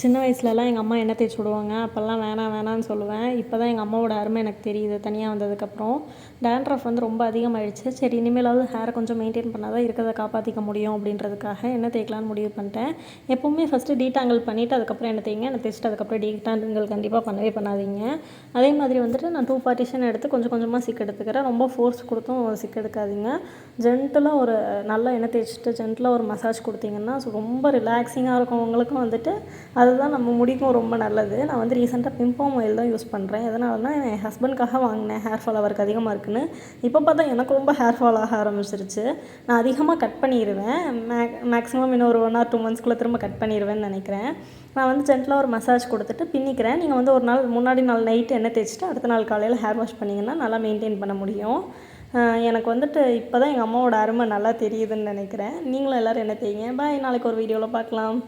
சின்ன வயசுலலாம் எங்கள் அம்மா எண்ணெய் தேய்ச்சி விடுவாங்க? அப்போல்லாம் வேணாம் வேணான்னு சொல்லுவேன். இப்போ தான் எங்கள் அம்மாவோட அருமை எனக்கு தெரியுது தனியாக வந்ததுக்கப்புறம். டேண்ட்ரஃப் வந்து ரொம்ப அதிகமாகிடுச்சு சரி இனிமேலாவது ஹேரை கொஞ்சம் மெயின்டைன் பண்ணால் தான் இருக்கிறத காப்பாற்றிக்க முடியும் அப்படின்றதுக்காக எண்ணெய் தேய்க்கலான்னு முடிவு பண்ணிட்டேன். எப்போவுமே ஃபஸ்ட்டு டீடாங்கிள் பண்ணிவிட்டு அதுக்கப்புறம் எண்ணெய் தேய்ங்க எண்ணெய் தேய்ச்சிட்டு அதுக்கப்புறம் டீடாங்கிள் கண்டிப்பாக பண்ணவே பண்ணாதீங்க. அதே மாதிரி வந்துட்டு நான் டூ பார்ட்டிஷன் எடுத்து கொஞ்சம் கொஞ்சமாக சிக் எடுத்துக்கிறேன். ரொம்ப ஃபோர்ஸ் கொடுத்தும் சிக் எடுக்காதீங்க. ஜென்டலாக ஒரு நல்லா எண்ணெய் தேய்ச்சிட்டு ஜென்டலாக ஒரு மசாஜ் கொடுத்தீங்கன்னா ஸோ ரொம்ப ரிலாக்ஸிங்காக இருக்கும். உங்களுக்கும் வந்துட்டு அதுதான் நம்ம முடிக்கும் ரொம்ப நல்லது. நான் வந்து ரீசெண்டாக பிம்போம் ஆயில் தான் யூஸ் பண்ணுறேன் எதனாலனா என் ஹஸ்பண்ட்காக வாங்கினேன். ஹேர் ஃபால் அவருக்கு அதிகமாக இருக்குன்னு. இப்போ பார்த்தா எனக்கு ரொம்ப ஹேர் ஃபால் ஆக ஆரம்பிச்சிருச்சு. நான் அதிகமாக கட் பண்ணிடுவேன் மே மேக்ஸிமம் இன்னும் ஒரு ஒன் ஆர் டூ மந்த்ஸ்க்குள்ளே திரும்ப கட் பண்ணிடுவேன்னு நினைக்கிறேன். நான் வந்து ஜென்டலாக ஒரு மசாஜ் கொடுத்துட்டு பின்னிக்கிறேன். நீங்கள் வந்து ஒரு நாள் முன்னாடி நாள் நைட்டு எண்ணெய் தேய்ச்சிட்டு அடுத்த நாள் காலையில் ஹேர் வாஷ் பண்ணிங்கன்னா நல்லா மெயின்டைன் பண்ண முடியும். எனக்கு வந்துட்டு இப்போ தான் எங்கள் அம்மாவோட அருமை நல்லா தெரியுதுன்னு நினைக்கிறேன். நீங்களும் எல்லோரும் என்ன தேய்ங்க? பாய் நாளைக்கு ஒரு வீடியோவில் பார்க்கலாம்.